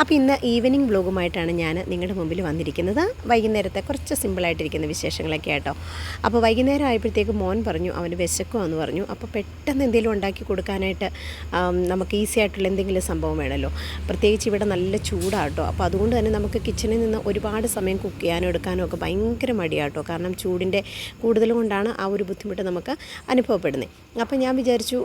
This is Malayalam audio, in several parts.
അപ്പോൾ ഇന്ന് ഈവനിങ് വ്ലോഗുമായിട്ടാണ് ഞാൻ നിങ്ങളുടെ മുമ്പിൽ വന്നിരിക്കുന്നത്. വൈകുന്നേരത്തെ കുറച്ച് സിമ്പിളായിട്ടിരിക്കുന്ന വിശേഷങ്ങളൊക്കെ ആട്ടോ. അപ്പോൾ വൈകുന്നേരം ആയപ്പോഴത്തേക്ക് മോൻ പറഞ്ഞു അവന് വിശക്കുമെന്ന് പറഞ്ഞു. അപ്പോൾ പെട്ടെന്ന് എന്തെങ്കിലും ഉണ്ടാക്കി കൊടുക്കാനായിട്ട് നമുക്ക് ഈസി ആയിട്ടുള്ള എന്തെങ്കിലും സംഭവം വേണമല്ലോ പ്രത്യേകിച്ച് ഇവിടെ നല്ല ചൂടാട്ടോ. അപ്പോൾ അതുകൊണ്ട് തന്നെ നമുക്ക് കിച്ചണിൽ നിന്ന് ഒരുപാട് സമയം കുക്ക് ചെയ്യാനും എടുക്കാനും ഒക്കെ ഭയങ്കര മടിയാട്ടോ. കാരണം ചൂടിന്റെ കൂടുതൽ കൊണ്ടാണ് ആ ഒരു ബുദ്ധിമുട്ട് നമുക്ക് അനുഭവപ്പെടുന്നത് അപ്പോൾ ഞാൻ വിചാരിച്ചു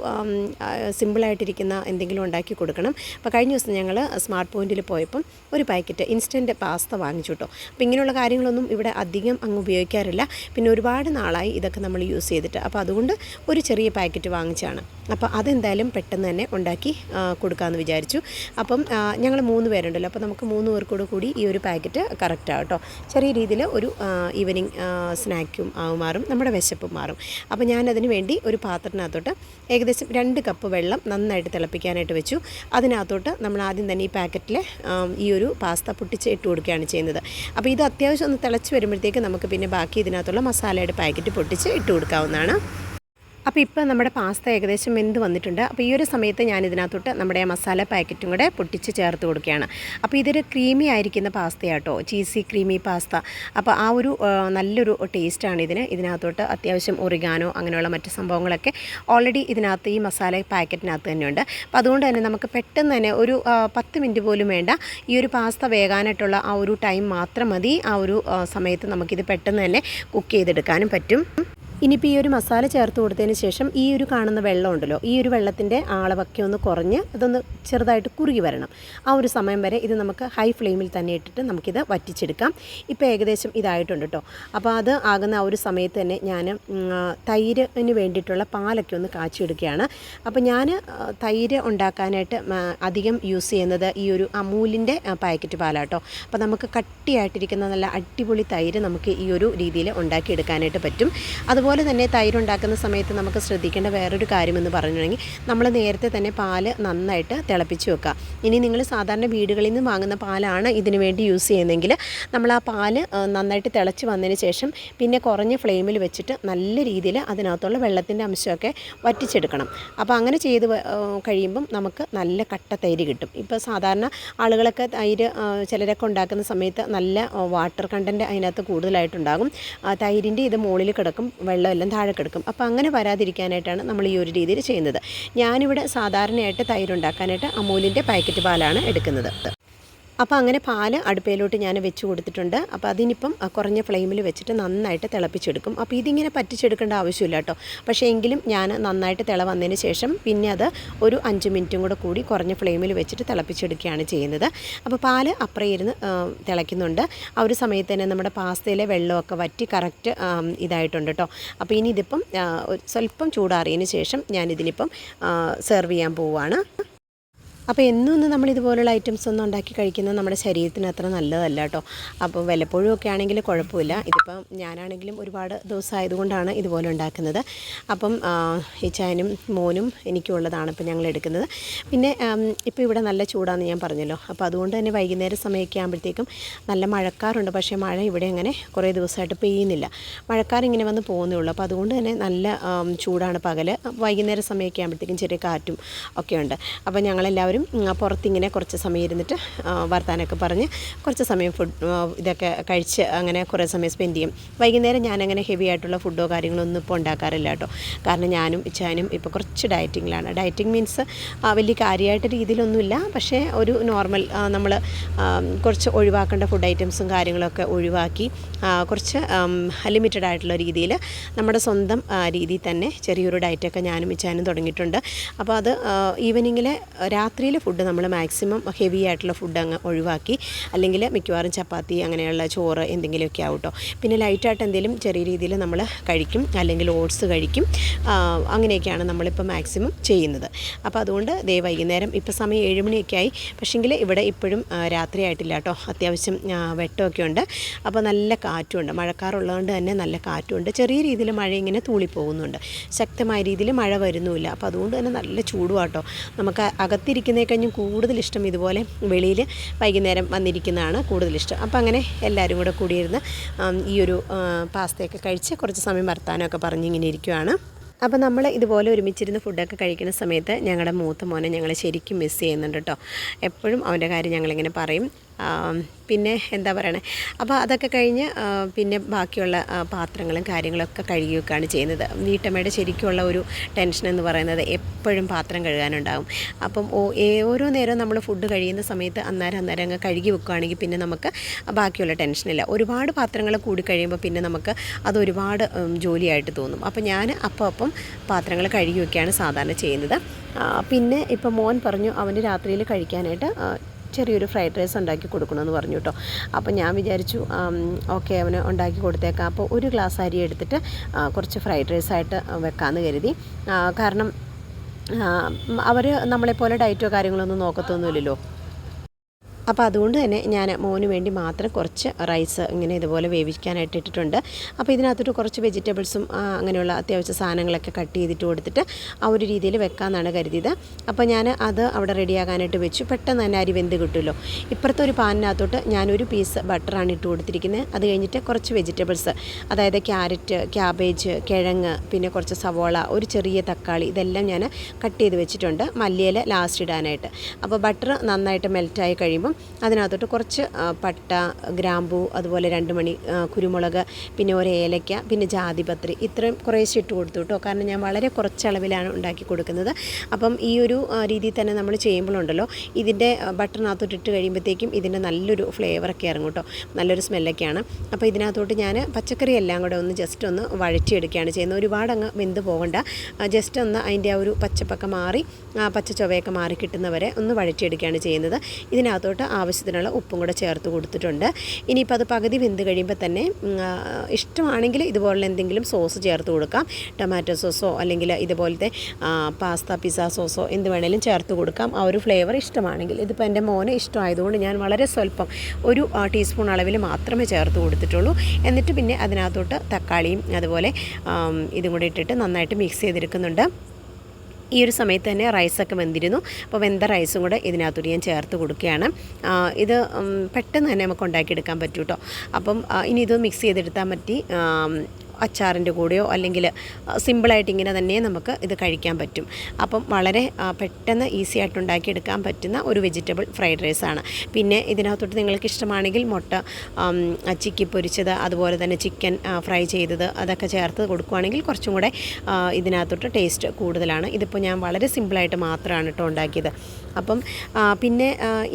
സിമ്പിളായിട്ടിരിക്കുന്ന എന്തെങ്കിലും ഉണ്ടാക്കി കൊടുക്കണം. അപ്പോൾ കഴിഞ്ഞ ദിവസം ഞങ്ങൾ സ്മാർട്ട് പോയിന്റിൽ പോയപ്പം ഒരു പാക്കറ്റ് ഇൻസ്റ്റന്റ് പാസ്ത വാങ്ങിച്ചു കേട്ടോ. അപ്പോൾ ഇങ്ങനെയുള്ള കാര്യങ്ങളൊന്നും ഇവിടെ അധികം അങ്ങ് ഉപയോഗിക്കാറില്ല. പിന്നെ ഒരുപാട് നാളായി ഇതൊക്കെ നമ്മൾ യൂസ് ചെയ്തിട്ട്. അപ്പോൾ അതുകൊണ്ട് ഒരു ചെറിയ പാക്കറ്റ് വാങ്ങിച്ചാണ് അപ്പോൾ അതെന്തായാലും പെട്ടെന്ന് തന്നെ ഉണ്ടാക്കി കൊടുക്കാമെന്ന് വിചാരിച്ചു. അപ്പം ഞങ്ങൾ മൂന്ന് പേരുണ്ടല്ലോ. അപ്പോൾ നമുക്ക് മൂന്ന് പേർക്കൂടെ കൂടി ഈ ഒരു പാക്കറ്റ് കറക്റ്റാണ് കേട്ടോ. ചെറിയ രീതിയിൽ ഒരു ഈവനിങ് സ്നാക്കും മാറും നമ്മുടെ വിശപ്പും മാറും. അപ്പോൾ ഞാനതിന് വേണ്ടി ഒരു പാത്രത്തിനകത്തോട്ട് ഏകദേശം രണ്ട് കപ്പ് വെള്ളം നന്നായിട്ട് തിളപ്പിക്കാനായിട്ട് വെച്ചു. അതിനകത്തോട്ട് നമ്മൾ ആദ്യം തന്നെ ഈ പാക്കറ്റിൽ ഈ ഒരു പാസ്ത പൊട്ടിച്ച് ഇട്ട് കൊടുക്കുകയാണ് ചെയ്യുന്നത്. അപ്പോൾ ഇത് അത്യാവശ്യം ഒന്ന് തിളച്ച് വരുമ്പോഴത്തേക്ക് നമുക്ക് പിന്നെ ബാക്കി ഇതിനകത്തുള്ള മസാലയുടെ പാക്കറ്റ് പൊട്ടിച്ച് ഇട്ട് കൊടുക്കാവുന്നതാണ്. അപ്പോൾ ഇപ്പോൾ നമ്മുടെ പാസ്ത ഏകദേശം വെന്ത് വന്നിട്ടുണ്ട്. അപ്പോൾ ഈ ഒരു സമയത്ത് ഞാൻ ഇതിനകത്തോട്ട് നമ്മുടെ മസാല പാക്കറ്റും കൂടെ പൊട്ടിച്ച് ചേർത്ത് കൊടുക്കുകയാണ്. അപ്പോൾ ഇതൊരു ക്രീമി ആയിരിക്കുന്ന പാസ്തയാട്ടോ. Cheesy creamy pasta. അപ്പോൾ ആ ഒരു നല്ലൊരു ടേസ്റ്റാണ് ഇതിന്. ഇതിനകത്തോട്ട് അത്യാവശ്യം ഒറിഗാനോ അങ്ങനെയുള്ള മറ്റ് സംഭവങ്ങളൊക്കെ ഓൾറെഡി ഇതിനകത്ത് ഈ മസാല പാക്കറ്റിനകത്ത് തന്നെയുണ്ട്. അപ്പോൾ അതുകൊണ്ട് തന്നെ നമുക്ക് പെട്ടെന്ന് തന്നെ ഒരു പത്ത് മിനിറ്റ് പോലും വേണ്ട. ഈ ഒരു പാസ്ത വേകാനായിട്ടുള്ള ആ ഒരു ടൈം മാത്രം മതി. ആ ഒരു സമയത്ത് നമുക്കിത് പെട്ടെന്ന് തന്നെ കുക്ക് ചെയ്തെടുക്കാനും പറ്റും. ഇനിയിപ്പോൾ ഈ ഒരു മസാല ചേർത്ത് കൊടുത്തതിന് ശേഷം ഈ ഒരു കാണുന്ന വെള്ളം ഉണ്ടല്ലോ ഈ ഒരു വെള്ളത്തിന്റെ ആളവൊക്കെ ഒന്ന് കുറഞ്ഞ് ഇതൊന്ന് ചെറുതായിട്ട് കുറുകി വരണം. ആ ഒരു സമയം വരെ ഇത് നമുക്ക് ഹൈ ഫ്ലെയിമിൽ തന്നെ ഇട്ടിട്ട് നമുക്കിത് വറ്റിച്ചെടുക്കാം. ഇപ്പോൾ ഏകദേശം ഇതായിട്ടുണ്ട് കേട്ടോ. അപ്പോൾ അത് ആകുന്ന ആ ഒരു സമയത്ത് തന്നെ ഞാൻ തൈരിന് വേണ്ടിയിട്ടുള്ള പാലൊക്കെ ഒന്ന് കാച്ചിയെടുക്കുകയാണ്. അപ്പോൾ ഞാൻ തൈര് ഉണ്ടാക്കാനായിട്ട് അധികം യൂസ് ചെയ്യുന്നത് ഈ ഒരു അമൂലിന്റെ പാക്കറ്റ് പാലാട്ടോ അപ്പോൾ നമുക്ക് കട്ടിയായിട്ടിരിക്കുന്ന നല്ല അടിപൊളി തൈര് നമുക്ക് ഈ ഒരു രീതിയിൽ ഉണ്ടാക്കിയെടുക്കാനായിട്ട് പറ്റും. അതുപോലെ തന്നെ തൈര് ഉണ്ടാക്കുന്ന സമയത്ത് നമുക്ക് ശ്രദ്ധിക്കേണ്ട വേറൊരു കാര്യമെന്ന് പറഞ്ഞിട്ടുണ്ടെങ്കിൽ നമ്മൾ നേരത്തെ തന്നെ പാൽ നന്നായിട്ട് തിളപ്പിച്ച് വെക്കുക. ഇനി നിങ്ങൾ സാധാരണ വീടുകളിൽ നിന്ന് വാങ്ങുന്ന പാലാണ് ഇതിന് വേണ്ടി യൂസ് ചെയ്യുന്നതെങ്കിൽ നമ്മൾ ആ പാൽ നന്നായിട്ട് തിളച്ച് വന്നതിന് ശേഷം പിന്നെ കുറഞ്ഞ ഫ്ലെയിമിൽ വെച്ചിട്ട് നല്ല രീതിയിൽ അതിനകത്തുള്ള വെള്ളത്തിന്റെ അംശമൊക്കെ വറ്റിച്ചെടുക്കണം. അപ്പോൾ അങ്ങനെ ചെയ്ത് കഴിയുമ്പം നമുക്ക് നല്ല കട്ട തൈര് കിട്ടും. ഇപ്പോൾ സാധാരണ ആളുകളൊക്കെ തൈര് ചിലരൊക്കെ ഉണ്ടാക്കുന്ന സമയത്ത് നല്ല വാട്ടർ കണ്ടന്റ് അതിനകത്ത് കൂടുതലായിട്ടുണ്ടാകും. തൈരിന്റെ ഇത് മുകളിൽ കിടക്കും വെള്ളമെല്ലാം താഴെ കിടക്കും. അപ്പോൾ അങ്ങനെ വരാതിരിക്കാനായിട്ടാണ് നമ്മൾ ഈ ഒരു രീതിയിൽ ചെയ്യുന്നത്. ഞാനിവിടെ സാധാരണയായിട്ട് തൈരുണ്ടാക്കാനായിട്ട് അമൂലിന്റെ പാക്കറ്റ് പാലാണ് എടുക്കുന്നത്. അപ്പോൾ അങ്ങനെ പാൽ അടുപ്പയിലോട്ട് ഞാൻ വെച്ച് കൊടുത്തിട്ടുണ്ട്. അപ്പോൾ അതിനിപ്പം കുറഞ്ഞ ഫ്ലെയിമിൽ വെച്ചിട്ട് നന്നായിട്ട് തിളപ്പിച്ചെടുക്കും. അപ്പോൾ ഇതിങ്ങനെ പറ്റിച്ചെടുക്കേണ്ട ആവശ്യമില്ല കേട്ടോ. പക്ഷേ എങ്കിലും ഞാൻ നന്നായിട്ട് തിള വന്നതിന് ശേഷം പിന്നെ അത് ഒരു അഞ്ച് മിനിറ്റും കൂടെ കൂടി കുറഞ്ഞ ഫ്ലെയിമിൽ വെച്ചിട്ട് തിളപ്പിച്ചെടുക്കുകയാണ് ചെയ്യുന്നത്. അപ്പോൾ പാൽ അപ്പുറം ഇരുന്ന് തിളയ്ക്കുന്നുണ്ട്. ആ ഒരു സമയത്ത് തന്നെ നമ്മുടെ പാസ്തയിലെ വെള്ളമൊക്കെ വറ്റി കറക്റ്റ് ഇതായിട്ടുണ്ട് കേട്ടോ. അപ്പോൾ ഇനി ഇതിപ്പം സ്വല്പം ചൂടാറിയതിന് ശേഷം ഞാനിതിനിപ്പം സെർവ് ചെയ്യാൻ പോവുകയാണ്. അപ്പോൾ എന്നും ഒന്നും നമ്മൾ ഇതുപോലുള്ള ഐറ്റംസ് ഒന്നും ഉണ്ടാക്കി കഴിക്കുന്നത് നമ്മുടെ ശരീരത്തിന് അത്ര നല്ലതല്ല കേട്ടോ. അപ്പോൾ വല്ലപ്പോഴും ഒക്കെ ആണെങ്കിൽ കുഴപ്പമില്ല. ഇതിപ്പം ഞാനാണെങ്കിലും ഒരുപാട് ദിവസം ആയതുകൊണ്ടാണ് ഇതുപോലെ ഉണ്ടാക്കുന്നത്. അപ്പം ഈ ഇച്ചായനും മോനും എനിക്കും ഉള്ളതാണ് ഇപ്പം ഞങ്ങൾ എടുക്കുന്നത്. പിന്നെ ഇപ്പോൾ ഇവിടെ നല്ല ചൂടാണെന്ന് ഞാൻ പറഞ്ഞല്ലോ. അപ്പോൾ അതുകൊണ്ട് തന്നെ വൈകുന്നേര സമയമൊക്കെ ആകുമ്പോഴത്തേക്കും നല്ല മഴക്കാറുണ്ട്. പക്ഷേ മഴ ഇവിടെ അങ്ങനെ കുറേ ദിവസമായിട്ട് പെയ്യുന്നില്ല. മഴക്കാർ ഇങ്ങനെ വന്ന് പോകുന്നേ ഉള്ളൂ. അപ്പോൾ അതുകൊണ്ട് തന്നെ നല്ല ചൂടാണ് പകൽ വൈകുന്നേര സമയമൊക്കെ ആകുമ്പോഴത്തേക്കും ചെറിയ കാറ്റും ഒക്കെ ഉണ്ട്. അപ്പോൾ ഞങ്ങളെല്ലാവരും ഉം, പുറത്തിങ്ങനെ കുറച്ച് സമയം ഇരുന്നിട്ട് വർത്താനമൊക്കെ പറഞ്ഞ് കുറച്ച് സമയം ഫുഡ് ഇതൊക്കെ കഴിച്ച് അങ്ങനെ കുറേ സമയം സ്പെൻഡ് ചെയ്യും. വൈകുന്നേരം ഞാനങ്ങനെ ഹെവി ആയിട്ടുള്ള ഫുഡോ കാര്യങ്ങളോ ഒന്നും ഇപ്പോൾ ഉണ്ടാക്കാറില്ല കേട്ടോ. കാരണം ഞാനും ഇച്ചാനും ഇപ്പോൾ കുറച്ച് ഡയറ്റിങ്ങിലാണ് ഡയറ്റിംഗ് മീൻസ് വലിയ കാര്യമായിട്ട് രീതിയിലൊന്നുമില്ല. പക്ഷേ ഒരു നോർമൽ നമ്മൾ കുറച്ച് ഒഴിവാക്കേണ്ട ഫുഡ് ഐറ്റംസും കാര്യങ്ങളൊക്കെ ഒഴിവാക്കി കുറച്ച് ലിമിറ്റഡ് ആയിട്ടുള്ള രീതിയിൽ നമ്മുടെ സ്വന്തം രീതിയിൽ തന്നെ ചെറിയൊരു ഡയറ്റൊക്കെ ഞാനും ഇച്ചാനും തുടങ്ങിയിട്ടുണ്ട്. അപ്പോൾ അത് ഈവനിങ്ങിൽ രാത്രിയിൽ ഫുഡ് നമ്മൾ മാക്സിമം ഹെവി ആയിട്ടുള്ള ഫുഡ് അങ്ങ് ഒഴിവാക്കി അല്ലെങ്കിൽ മിക്കവാറും ചപ്പാത്തി അങ്ങനെയുള്ള ചോറ് എന്തെങ്കിലുമൊക്കെ ആവും പിന്നെ ലൈറ്റായിട്ട് എന്തെങ്കിലും ചെറിയ രീതിയിൽ നമ്മൾ കഴിക്കും അല്ലെങ്കിൽ ഓട്സ് കഴിക്കും അങ്ങനെയൊക്കെയാണ് നമ്മളിപ്പോൾ മാക്സിമം ചെയ്യുന്നത്. അപ്പോൾ അതുകൊണ്ട് ദേ വൈകുന്നേരം ഇപ്പോൾ സമയം ഏഴ് മണിയൊക്കെ ആയി പക്ഷേങ്കിൽ ഇവിടെ ഇപ്പോഴും രാത്രി ആയിട്ടില്ല കേട്ടോ അത്യാവശ്യം വെട്ടമൊക്കെ ഉണ്ട്. അപ്പോൾ നല്ല കാറ്റുണ്ട്. മഴക്കാറുള്ളതുകൊണ്ട് തന്നെ നല്ല കാറ്റുണ്ട്. ചെറിയ രീതിയിൽ മഴ ഇങ്ങനെ തൂളിപ്പോകുന്നുണ്ട്. ശക്തമായ രീതിയിൽ മഴ വരുന്നുമില്ല. അപ്പോൾ അതുകൊണ്ട് തന്നെ നല്ല ചൂടുവാട്ടോ നമുക്ക് അകത്തിരിക്കുന്നതിനേക്കഴിഞ്ഞും കൂടുതൽ ഇഷ്ടം ഇതുപോലെ വെളിയിൽ വൈകുന്നേരം വന്നിരിക്കുന്നതാണ് കൂടുതൽ ഇഷ്ടം. അപ്പോൾ അങ്ങനെ എല്ലാവരും കൂടെ കൂടിയിരുന്ന് ഈ ഒരു പാസ്തയൊക്കെ കഴിച്ച് കുറച്ച് സമയം വർത്താനമൊക്കെ പറഞ്ഞ് ഇങ്ങനെ ഇരിക്കുവാണ്. അപ്പോൾ നമ്മൾ ഇതുപോലെ ഒരുമിച്ചിരുന്ന് ഫുഡൊക്കെ കഴിക്കുന്ന സമയത്ത് ഞങ്ങളുടെ മൂത്ത മോനെ ഞങ്ങൾ ശരിക്കും മിസ് ചെയ്യുന്നുണ്ട് കേട്ടോ. എപ്പോഴും അവന്റെ കാര്യം ഞങ്ങളിങ്ങനെ പറയും. പിന്നെ എന്താ പറയണേ? അപ്പോൾ അതൊക്കെ കഴിഞ്ഞ് പിന്നെ ബാക്കിയുള്ള പാത്രങ്ങളും കാര്യങ്ങളൊക്കെ കഴുകി വെക്കുകയാണ് ചെയ്യുന്നത്. വീട്ടമ്മയുടെ ശരിക്കുള്ള ഒരു ടെൻഷൻ എന്ന് പറയുന്നത് എപ്പോഴും പാത്രം കഴുകാനുണ്ടാകും അപ്പം ഓരോ നേരം നമ്മൾ ഫുഡ് കഴിയുന്ന സമയത്ത് അന്നേരം അന്നേരം അങ്ങ് കഴുകി വെക്കുകയാണെങ്കിൽ പിന്നെ നമുക്ക് ബാക്കിയുള്ള ടെൻഷനില്ല ഒരുപാട് പാത്രങ്ങൾ കൂടി കഴിയുമ്പോൾ പിന്നെ നമുക്ക് അത് ഒരുപാട് ജോലിയായിട്ട് തോന്നും. അപ്പോൾ ഞാൻ അപ്പം അപ്പം പാത്രങ്ങൾ കഴുകി വെക്കുകയാണ് സാധാരണ ചെയ്യുന്നത്. പിന്നെ ഇപ്പം മോൻ പറഞ്ഞു അവന് രാത്രിയിൽ കഴിക്കാനായിട്ട് ചെറിയൊരു ഫ്രൈഡ് റൈസ് ഉണ്ടാക്കി കൊടുക്കണമെന്ന് പറഞ്ഞു കേട്ടോ. അപ്പോൾ ഞാൻ വിചാരിച്ചു ഓക്കെ അവന് ഉണ്ടാക്കി കൊടുത്തേക്കാം. അപ്പോൾ ഒരു ഗ്ലാസ് അരി എടുത്തിട്ട് കുറച്ച് ഫ്രൈഡ് റൈസായിട്ട് വെക്കാമെന്ന് കരുതി. കാരണം അവർ നമ്മളെപ്പോലെ ഡയറ്റോ കാര്യങ്ങളൊന്നും നോക്കത്തൊന്നുമില്ലല്ലോ. അപ്പോൾ അതുകൊണ്ട് തന്നെ ഞാൻ മോന് വേണ്ടി മാത്രം കുറച്ച് റൈസ് ഇങ്ങനെ ഇതുപോലെ വേവിക്കാനായിട്ട് ഇട്ടിട്ടുണ്ട്. അപ്പോൾ ഇതിനകത്തോട്ട് കുറച്ച് വെജിറ്റബിൾസും അങ്ങനെയുള്ള അത്യാവശ്യ സാധനങ്ങളൊക്കെ കട്ട് ചെയ്തിട്ട് കൊടുത്തിട്ട് ആ ഒരു രീതിയിൽ വെക്കാമെന്നാണ് കരുതിയത്. അപ്പോൾ ഞാൻ അത് അവിടെ റെഡിയാകാനായിട്ട് വെച്ചു. പെട്ടെന്ന് തന്നെ അരി വെന്ത് കിട്ടുമല്ലോ. ഇപ്പുറത്തെ ഒരു പാനിനകത്തോട്ട് ഞാനൊരു പീസ് ബട്ടറാണ് ഇട്ട് കൊടുത്തിരിക്കുന്നത്. അത് കഴിഞ്ഞിട്ട് കുറച്ച് വെജിറ്റബിൾസ് അതായത് ക്യാരറ്റ് ക്യാബേജ് കിഴങ്ങ് പിന്നെ കുറച്ച് സവോള ഒരു ചെറിയ തക്കാളി ഇതെല്ലാം ഞാൻ കട്ട് ചെയ്ത് വെച്ചിട്ടുണ്ട്. മല്ലിയില ലാസ്റ്റ് ഇടാനായിട്ട്. അപ്പോൾ ബട്ടർ നന്നായിട്ട് മെൽറ്റായി കഴിയുമ്പം അതിനകത്തോട്ട് കുറച്ച് പട്ട ഗ്രാമ്പൂ അതുപോലെ രണ്ട് മണി കുരുമുളക് പിന്നെ ഒരു ഏലയ്ക്ക പിന്നെ ജാതിപത്രി ഇത്രയും കുറേശ്ശെ ഇട്ട് കൊടുത്തു കേട്ടോ കാരണം ഞാൻ വളരെ കുറച്ച് അളവിലാണ് ഉണ്ടാക്കി കൊടുക്കുന്നത്. അപ്പം ഈ ഒരു രീതിയിൽ തന്നെ നമ്മൾ ചെയ്യുമ്പോഴുണ്ടല്ലോ ഇതിന്റെ ബട്ടറിനകത്തോട്ട് ഇട്ട് കഴിയുമ്പോഴത്തേക്കും ഇതിന്റെ നല്ലൊരു ഫ്ലേവറൊക്കെ ഇറങ്ങും കേട്ടോ നല്ലൊരു സ്മെല്ലൊക്കെയാണ്. അപ്പോൾ ഇതിനകത്തോട്ട് ഞാൻ പച്ചക്കറി എല്ലാം കൂടെ ഒന്ന് ജസ്റ്റ് ഒന്ന് വഴറ്റിയെടുക്കുകയാണ് ചെയ്യുന്നത്. ഒരുപാട് അങ്ങ് വെന്ത് പോകണ്ട. ജസ്റ്റ് ഒന്ന് അതിന്റെ ആ ഒരു പച്ചപ്പൊക്കെ മാറി ആ പച്ച ചൊവയൊക്കെ മാറി കിട്ടുന്നവരെ ഒന്ന് വഴറ്റിയെടുക്കുകയാണ് ചെയ്യുന്നത്. ഇതിനകത്തോട്ട് ആവശ്യത്തിനുള്ള ഉപ്പും കൂടെ ചേർത്ത് കൊടുത്തിട്ടുണ്ട്. ഇനിയിപ്പോൾ അത് പകുതി വെന്ത് കഴിയുമ്പോൾ തന്നെ ഇഷ്ടമാണെങ്കിൽ ഇതുപോലെ എന്തെങ്കിലും സോസ് ചേർത്ത് കൊടുക്കാം. ടൊമാറ്റോ സോസോ അല്ലെങ്കിൽ ഇതുപോലത്തെ പാസ്ത പിസ്സ സോസോ എന്ത് വേണേലും ചേർത്ത് കൊടുക്കാം. ആ ഒരു ഫ്ലേവർ ഇഷ്ടമാണെങ്കിൽ. ഇതിപ്പോൾ എന്റെ മോനെ ഇഷ്ടമായതുകൊണ്ട് ഞാൻ വളരെ സ്വല്പം ഒരു ടീസ്പൂൺ അളവിൽ മാത്രമേ ചേർത്ത് കൊടുത്തിട്ടുള്ളൂ. എന്നിട്ട് പിന്നെ അതിനകത്തോട്ട് തക്കാളിയും അതുപോലെ ഇതും കൂടി ഇട്ടിട്ട് നന്നായിട്ട് മിക്സ് ചെയ്തെടുക്കുന്നുണ്ട്. ഈ ഒരു സമയത്ത് തന്നെ റൈസൊക്കെ വെന്തിരുന്നു. അപ്പോൾ വെന്ത റൈസും കൂടെ ഇതിനകത്തോട്ട് ഞാൻ ചേർത്ത് കൊടുക്കുകയാണ്. ഇത് പെട്ടെന്ന് തന്നെ നമുക്ക് ഉണ്ടാക്കിയെടുക്കാൻ പറ്റൂട്ടോ. അപ്പം ഇനി ഇത് മിക്സ് ചെയ്തെടുത്താൽ പറ്റി അച്ചാറിന്റെ കൂടെയോ അല്ലെങ്കിൽ സിമ്പിളായിട്ട് ഇങ്ങനെ തന്നെ നമുക്ക് ഇത് കഴിക്കാൻ പറ്റും. അപ്പം വളരെ പെട്ടെന്ന് ഈസി ആയിട്ട് ഉണ്ടാക്കിയെടുക്കാൻ പറ്റുന്ന ഒരു വെജിറ്റബിൾ ഫ്രൈഡ് റൈസാണ്. പിന്നെ ഇതിനകത്തോട്ട് നിങ്ങൾക്ക് ഇഷ്ടമാണെങ്കിൽ മുട്ട ചിക്കി പൊരിച്ചത് അതുപോലെ തന്നെ ചിക്കൻ ഫ്രൈ ചെയ്തത് അതൊക്കെ ചേർത്ത് കൊടുക്കുകയാണെങ്കിൽ കുറച്ചും കൂടെ ഇതിനകത്തോട്ട് ടേസ്റ്റ് കൂടുതലാണ്. ഇതിപ്പോൾ ഞാൻ വളരെ സിമ്പിളായിട്ട് മാത്രമാണ് കേട്ടോ ഉണ്ടാക്കിയത്. അപ്പം പിന്നെ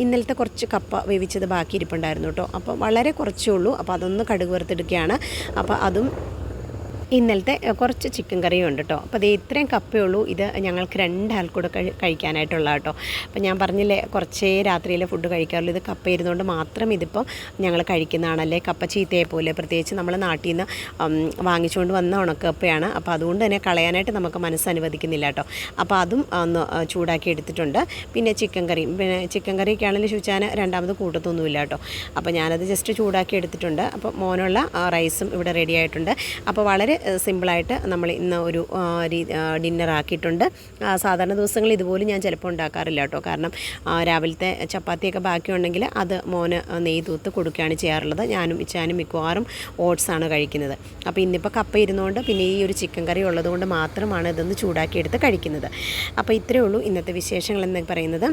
ഇന്നലത്തെ കുറച്ച് കപ്പ വേവിച്ചത് ബാക്കി ഇരിപ്പുണ്ടായിരുന്നു കേട്ടോ അപ്പോൾ വളരെ കുറച്ചേ ഉള്ളൂ. അപ്പോൾ അതൊന്ന് കടുക് വറുത്തെടുക്കുകയാണ്. അപ്പോൾ അതും ഇന്നലത്തെ കുറച്ച് ചിക്കൻ കറിയും ഉണ്ട് കേട്ടോ അപ്പോൾ അത് ഇത്രയും കപ്പേ ഉള്ളൂ. ഇത് ഞങ്ങൾക്ക് രണ്ടാൾക്കൂടെ കഴി കഴിക്കാനായിട്ടുള്ള കേട്ടോ അപ്പോൾ ഞാൻ പറഞ്ഞില്ലേ കുറച്ചേ രാത്രിയിൽ ഫുഡ് കഴിക്കാറുള്ളൂ. ഇത് കപ്പ ഇരുന്നുകൊണ്ട് മാത്രം ഇതിപ്പോൾ ഞങ്ങൾ കഴിക്കുന്നതാണല്ലേ? കപ്പ ചീത്തയെ പോലെ. പ്രത്യേകിച്ച് നമ്മൾ നാട്ടിൽ നിന്ന് വാങ്ങിച്ചുകൊണ്ട് വന്ന ഉണക്കപ്പയാണ്. അപ്പോൾ അതുകൊണ്ട് തന്നെ കളയാനായിട്ട് നമുക്ക് മനസ്സ് അനുവദിക്കുന്നില്ല കേട്ടോ അപ്പോൾ അതും ഒന്ന് ചൂടാക്കി എടുത്തിട്ടുണ്ട്. പിന്നെ ചിക്കൻ കറിയും. പിന്നെ ചിക്കൻ കറിയൊക്കെ ആണെങ്കിലും ശുചാൻ രണ്ടാമത് കൂട്ടത്തൊന്നുമില്ല കേട്ടോ അപ്പോൾ ഞാനത് ജസ്റ്റ് ചൂടാക്കി എടുത്തിട്ടുണ്ട്. അപ്പോൾ മോനുള്ള റൈസും ഇവിടെ റെഡി ആയിട്ടുണ്ട്. അപ്പോൾ വളരെ സിമ്പിളായിട്ട് നമ്മൾ ഇന്ന് ഒരു ഡിന്നർ ആക്കിയിട്ടുണ്ട്. സാധാരണ ദിവസങ്ങളിൽ ഇതുപോലും ഞാൻ ചിലപ്പോൾ ഉണ്ടാക്കാറില്ല കേട്ടോ. കാരണം രാവിലത്തെ ചപ്പാത്തിയൊക്കെ ബാക്കിയുണ്ടെങ്കിൽ അത് മോന് നെയ്യ് തൂത്ത് കൊടുക്കുകയാണ് ചെയ്യാറുള്ളത്. ഞാനും ഇച്ചാനും മിക്കവാറും ഓട്സാണ് കഴിക്കുന്നത്. അപ്പോൾ ഇന്നിപ്പോൾ കപ്പ ഇരുന്നുകൊണ്ട് പിന്നെ ഈ ഒരു ചിക്കൻ കറി ഉള്ളതുകൊണ്ട് മാത്രമാണ് ഇതൊന്ന് ചൂടാക്കിയെടുത്ത് കഴിക്കുന്നത്. അപ്പോൾ ഇത്രയേ ഉള്ളൂ ഇന്നത്തെ വിശേഷങ്ങൾ എന്ന് പറയുന്നത്.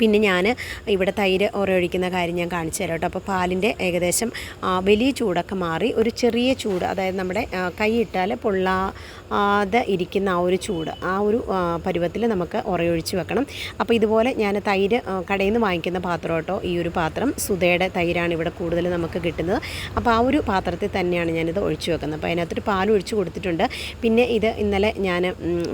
പിന്നെ ഞാൻ ഇവിടെ തൈര് ഒരൊഴിക്കുന്ന കാര്യം ഞാൻ കാണിച്ചു തരാം കേട്ടോ. അപ്പോൾ പാലിന്റെ ഏകദേശം വലിയ ചൂടൊക്കെ മാറി. ഒരു ചെറിയ ചൂട് അതായത് നമ്മുടെ കൈയിട്ടാൽ പൊള്ളാതെ ഇരിക്കുന്ന ആ ഒരു ചൂട് ആ ഒരു പരുവത്തിൽ നമുക്ക് ഉറയൊഴിച്ച് വെക്കണം. അപ്പോൾ ഇതുപോലെ ഞാൻ തൈര് കടയിൽ നിന്ന് വാങ്ങിക്കുന്ന പാത്രം കേട്ടോ ഈ ഒരു പാത്രം സുധയുടെ തൈരാണ് ഇവിടെ കൂടുതൽ നമുക്ക് കിട്ടുന്നത്. അപ്പോൾ ആ ഒരു പാത്രത്തിൽ തന്നെയാണ് ഞാനിത് ഒഴിച്ചു വെക്കുന്നത്. അപ്പോൾ അതിനകത്തൊരു പാൽ ഒഴിച്ച് കൊടുത്തിട്ടുണ്ട്. പിന്നെ ഇത് ഇന്നലെ ഞാൻ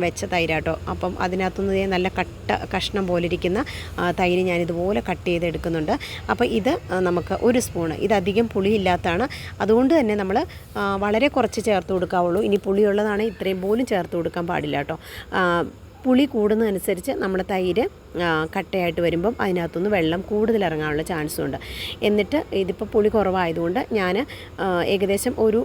വെച്ച തൈരാട്ടോ അപ്പം അതിനകത്തുനിന്ന് നല്ല കട്ട കഷ്ണം പോലെ ഇരിക്കുന്ന ആ, തൈര് ഞാനിതുപോലെ കട്ട് ചെയ്തെടുക്കുന്നുണ്ട്. അപ്പോൾ ഇത് നമുക്ക് ഒരു സ്പൂണ്. ഇതധികം പുളിയില്ലാത്തതാണ് അതുകൊണ്ട് തന്നെ നമ്മൾ വളരെ കുറച്ച് ചേർത്ത് കൊടുക്കാവുള്ളൂ. ഇനി പുളിയുള്ളതാണ് ഇത്രയും പോലും ചേർത്ത് കൊടുക്കാൻ പാടില്ല കേട്ടോ. പുളി കൂടുന്നതനുസരിച്ച് നമ്മുടെ തൈര് കട്ടയായിട്ട് വരുമ്പം അതിനകത്തുനിന്ന് വെള്ളം കൂടുതൽ ഇറങ്ങാനുള്ള ചാൻസും ഉണ്ട് എന്നിട്ട് ഇതിപ്പോൾ പുളി കുറവായതുകൊണ്ട് ഞാൻ ഏകദേശം ഒരു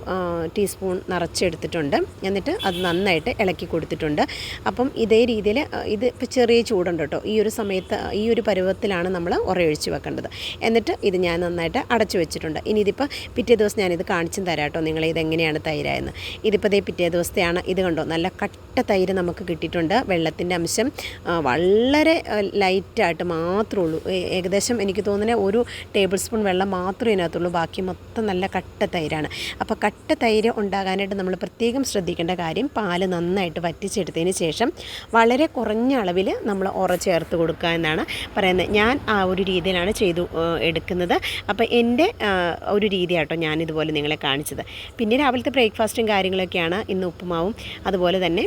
ടീസ്പൂൺ നിറച്ചെടുത്തിട്ടുണ്ട്. എന്നിട്ട് അത് നന്നായിട്ട് ഇളക്കി കൊടുത്തിട്ടുണ്ട്. അപ്പം ഇതേ രീതിയിൽ ഇത് ഇപ്പോൾ ചെറിയ ചൂടുണ്ട് കേട്ടോ. ഈ ഒരു സമയത്ത് ഈ ഒരു പരുവത്തിലാണ് നമ്മൾ ഉറയൊഴിച്ച് വെക്കേണ്ടത്. എന്നിട്ട് ഇത് ഞാൻ നന്നായിട്ട് അടച്ചു വെച്ചിട്ടുണ്ട്. ഇനി ഇതിപ്പോൾ പിറ്റേ ദിവസം ഞാനിത് കാണിച്ചും തരാം കേട്ടോ നിങ്ങളെ ഇതെങ്ങനെയാണ് തൈരായെന്ന്. ഇതിപ്പോൾ ഇതേ പിറ്റേ ദിവസത്തെയാണ് ഇത് കണ്ടോ? നല്ല കട്ട തൈര് നമുക്ക് കിട്ടിയിട്ടുണ്ട്. വെള്ളത്തിന്റെ അംശം വളരെ ലൈറ്റായിട്ട് മാത്രമേ ഉള്ളൂ ഏകദേശം എനിക്ക് തോന്നുന്നത് ഒരു ടേബിൾ സ്പൂൺ വെള്ളം മാത്രമേ ഇതിനകത്തുള്ളൂ. ബാക്കി മൊത്തം നല്ല കട്ട തൈരാണ്. അപ്പോൾ കട്ട തൈര് ഉണ്ടാകാനായിട്ട് നമ്മൾ പ്രത്യേകം ശ്രദ്ധിക്കേണ്ട കാര്യം പാൽ നന്നായിട്ട് വറ്റിച്ചെടുത്തതിന് ശേഷം വളരെ കുറഞ്ഞ അളവിൽ നമ്മൾ ഉറ ചേർത്ത് കൊടുക്കുക എന്നാണ് പറയുന്നത്. ഞാൻ ആ ഒരു രീതിയിലാണ് ചെയ്തു എടുക്കുന്നത്. അപ്പോൾ എന്റെ ഒരു രീതിയാട്ടോ ഞാനിതുപോലെ നിങ്ങളെ കാണിച്ചത്. പിന്നെ രാവിലത്തെ ബ്രേക്ക്ഫാസ്റ്റും കാര്യങ്ങളൊക്കെയാണ്. ഇന്ന് ഉപ്പുമാവും. അതുപോലെ തന്നെ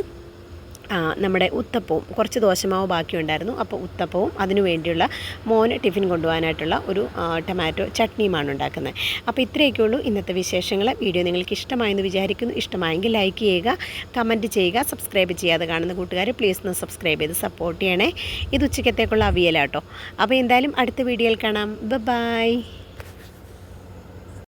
നമ്മുടെ ഉത്തപ്പവും കുറച്ച് ദോശമാവ് ബാക്കിയുണ്ടായിരുന്നു. അപ്പോൾ ഉത്തപ്പവും അതിനു വേണ്ടിയുള്ള മോന് ടിഫിൻ കൊണ്ടുപോകാനായിട്ടുള്ള ഒരു ടൊമാറ്റോ ചട്നിയുമാണ് ഉണ്ടാക്കുന്നത്. അപ്പോൾ ഇത്രയൊക്കെ ഉള്ളൂ ഇന്നത്തെ വിശേഷങ്ങൾ വീഡിയോ നിങ്ങൾക്ക് ഇഷ്ടമായെന്ന് വിചാരിക്കുന്നു. ഇഷ്ടമായെങ്കിൽ ലൈക്ക് ചെയ്യുക കമന്റ് ചെയ്യുക സബ്സ്ക്രൈബ് ചെയ്യാതെ കാണുന്ന കൂട്ടുകാർ പ്ലീസ് ഒന്ന് സബ്സ്ക്രൈബ് ചെയ്ത് സപ്പോർട്ട് ചെയ്യണേ. ഇത് ഉച്ചക്കത്തേക്കുള്ള അവിയലാട്ടോ. അപ്പോൾ എന്തായാലും അടുത്ത വീഡിയോയിൽ കാണാം. ബൈ